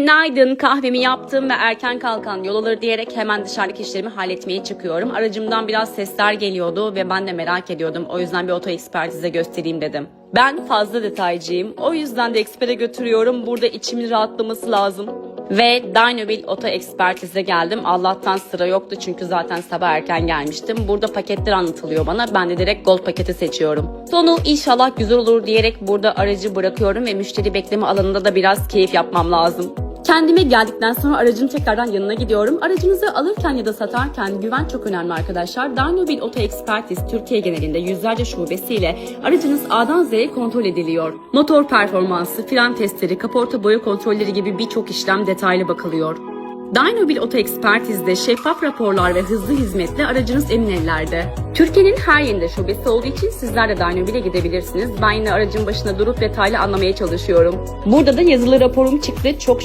Günaydın kahvemi yaptım ve erken kalkan yol diyerek hemen dışarıdaki işlerimi halletmeye çıkıyorum. Aracımdan biraz sesler geliyordu ve ben de merak ediyordum. O yüzden bir oto ekspertize göstereyim dedim. Ben fazla detaycıyım. O yüzden de ekspere götürüyorum. Burada içimin rahatlaması lazım. Ve Dynobil Oto Ekspertiz'e geldim. Allah'tan sıra yoktu çünkü zaten sabah erken gelmiştim. Burada paketler anlatılıyor bana. Ben de direkt Gold paketi seçiyorum. Sonu inşallah güzel olur diyerek burada aracı bırakıyorum ve müşteri bekleme alanında da biraz keyif yapmam lazım. Kendime geldikten sonra aracın tekrardan yanına gidiyorum. Aracınızı alırken ya da satarken güven çok önemli arkadaşlar. Dynobil Oto Expertiz Türkiye genelinde yüzlerce şubesiyle aracınız A'dan Z'ye kontrol ediliyor. Motor performansı, fren testleri, kaporta boya kontrolleri gibi birçok işlem detaylı bakılıyor. Dynobil Oto Expertiz'de şeffaf raporlar ve hızlı hizmetle aracınız emin ellerde. Türkiye'nin her yerinde şubesi olduğu için sizler de Dynobil'e gidebilirsiniz. Ben yine aracın başına durup detaylı anlamaya çalışıyorum. Burada da yazılı raporum çıktı. Çok